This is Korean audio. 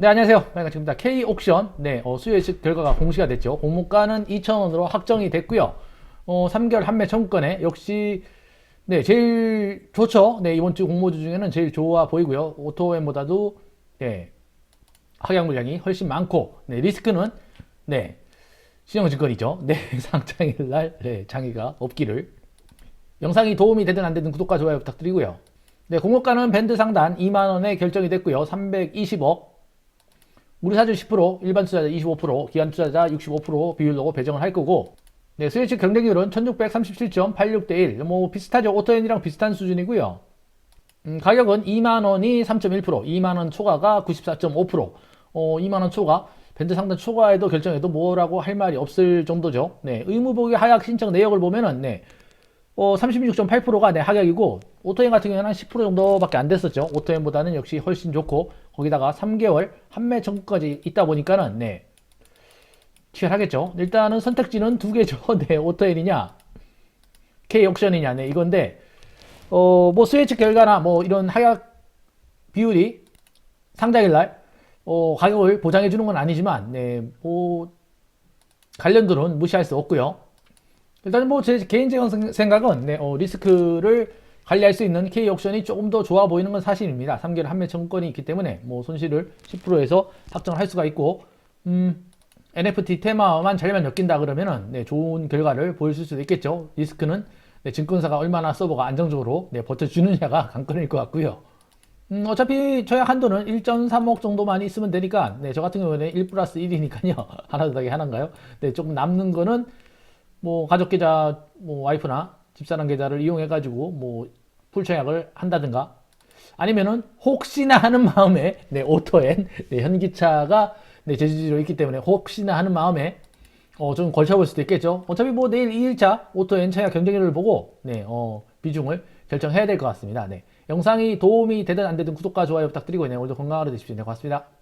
네, 안녕하세요. 반갑습니다. K옥션. 네, 어, 수요 예측 결과가 공시가 됐죠. 공모가는 2,000원으로 확정이 됐고요. 어, 3개월 판매 청구권에 역시 네, 제일 좋죠. 네, 이번 주 공모주 중에는 제일 좋아 보이고요. 오토엠보다도 네, 하락 물량이 훨씬 많고 네, 리스크는 네, 신용증권이죠. 네, 상장일 날 네, 장애가 없기를. 영상이 도움이 되든 안 되든 구독과 좋아요 부탁드리고요. 네, 공모가는 밴드 상단 2만 원에 결정이 됐고요. 320억. 우리 사주 10%, 일반 투자자 25%, 기관 투자자 65% 비율로 배정을 할 거고, 네, 스위치 경쟁률은 1637.86대 1. 뭐 비슷하죠. 오토엔이랑 비슷한 수준이고요. 음, 가격은 2만 원이 3.1%, 2만 원 초과가 94.5%. 어, 2만 원 초과. 밴드 상단 초과에도 결정해도 뭐라고 할 말이 없을 정도죠. 네, 의무복위 하약 신청 내역을 보면은 네. 어, 36.8%가 네, 하격이고 오토엔 같은 경우에는 한 10% 정도밖에 안 됐었죠. 오토엔보다는 역시 훨씬 좋고 거기다가 3개월 판매 청구까지 있다 보니까는 네. 치열하겠죠. 일단은 선택지는 두 개죠. 네, 오토엔이냐, K 옥션이냐, 네, 이건데 어, 뭐 스웨치 결과나 뭐 이런 하약 비율이 상장일 날 어, 가격을 보장해 주는 건 아니지만 네, 뭐 관련들은 무시할 수 없고요. 일단 뭐 제 개인적인 생각은 네, 어, 리스크를 관리할 수 있는 K 옥션이 조금 더 좋아 보이는 건 사실입니다. 3개월 판매 청구권이 있기 때문에 뭐 손실을 10%에서 확정을 할 수가 있고 음, NFT 테마만 잘만 엮인다 그러면은 네, 좋은 결과를 보여줄 수도 있겠죠. 리스크는 네, 증권사가 얼마나 서버가 안정적으로 네, 버텨주느냐가 관건일 것 같고요. 음, 어차피 저약 한도는 1.3억 정도만 있으면 되니까 네, 저 같은 경우에는 1 플러스 1이니까요. 하나 더하기 하나인가요? 네, 조금 남는 거는 뭐 가족 계좌, 뭐 와이프나 집사람 계좌를 이용해 가지고 뭐 풀청약을 한다든가 아니면은 혹시나 하는 마음에 네 오토엔 네, 현기차가 네 제주지로 있기 때문에 혹시나 하는 마음에 어 좀 걸쳐볼 수도 있겠죠. 어차피 뭐 내일 2일차 오토엔 청약 경쟁률을 보고 네 어 비중을 결정해야 될 것 같습니다. 네 영상이 도움이 되든 안 되든 구독과 좋아요 부탁드리고 네 오늘도 건강하게 되십시오. 네 고맙습니다.